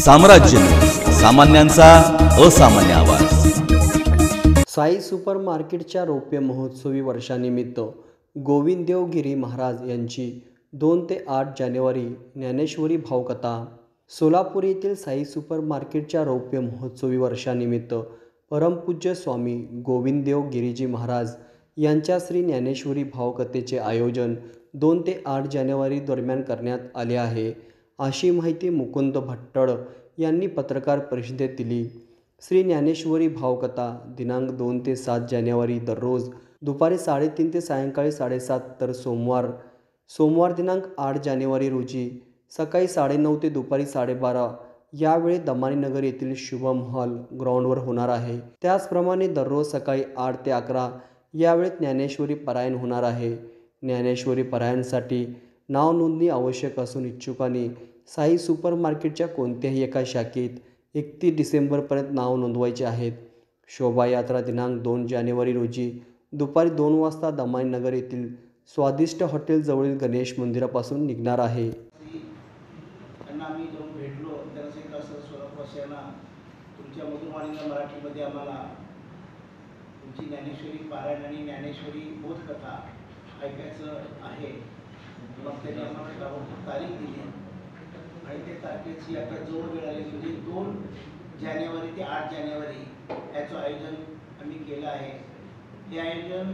साम्राज्य. सामान्यांचा असामान्य आवाज. साई सुपर मार्केटच्या रौप्य महोत्सवी वर्षानिमित्त गोविंददेव गिरी महाराज यांची दोन ते आठ जानेवारी ज्ञानेश्वरी भावकथा सोलापूर येथील साई सुपर मार्केटच्या रौप्य महोत्सवी वर्षानिमित्त परमपूज्य स्वामी गोविंददेव गिरीजी महाराज यांच्या श्री ज्ञानेश्वरी भावकथेचे आयोजन दोन ते आठ जानेवारी दरम्यान करण्यात आले आहे. अशी माहिती मुकुंद भट्टळ यांनी पत्रकार परिषदेत दिली. श्री ज्ञानेश्वरी भावकथा दिनांक दोन ते सात जानेवारी दररोज दुपारी साडेतीन ते सायंकाळी साडेसात तर सोमवार. सोमवार दिनांक आठ जानेवारी रोजी सकाळी साडेनऊ ते दुपारी साडेबारा यावेळी दमानीनगर येथील शुभम हॉल ग्राउंडवर होणार आहे. त्याचप्रमाणे दररोज सकाळी आठ ते अकरा यावेळी ज्ञानेश्वरी परायण होणार आहे. ज्ञानेश्वरी परायणसाठी नाव नोंदणी आवश्यक असून इच्छुकांनी साई सुपर मार्केटच्या कोणत्याही एका शाखेत एकतीस डिसेंबरपर्यंत नाव नोंदवायचे आहेत. शोभायात्रा दिनांक दोन जानेवारी रोजी दुपारी दोन वाजता दमाईनगर येथील स्वादिष्ट हॉटेलजवळील गणेश मंदिरापासून निघणार आहे. त्यांना आम्ही जाऊन भेटलो. त्यांना सांगितलं असं सोलापूरवासियांना तुमच्या मधुरवाणीला मराठीमध्ये आम्हाला तुमची ज्ञानेश्वरी पारायण आणि ज्ञानेश्वरी बोधकथा ऐकायचं आहे. मग त्यांनी आम्हाला ताबडतोब तारीख दिली आणि त्या तारखेची आता जोड मिळाली. म्हणजे दोन जानेवारी ते आठ जानेवारी याचं आयोजन आम्ही केलं आहे. हे आयोजन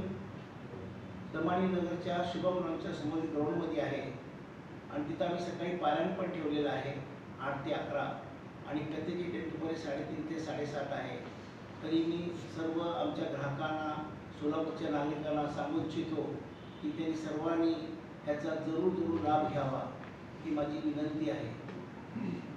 दमानी नगरच्या शुभमनांच्या समोर ग्राउंडमध्ये आहे. आणि तिथं आम्ही सकाळी पारायण पण ठेवलेलं आहे. आठ ते अकरा. आणि कथेची डेट दुपारी साडेतीन ते साडेसात आहे. तरी मी सर्व आमच्या ग्राहकांना सोलापूरच्या नागरिकांना सांगू इच्छितो की त्यांनी सर्वांनी ह्याचा जरूर जरूर लाभ घ्यावा. ही माझी विनंती आहे. Mm.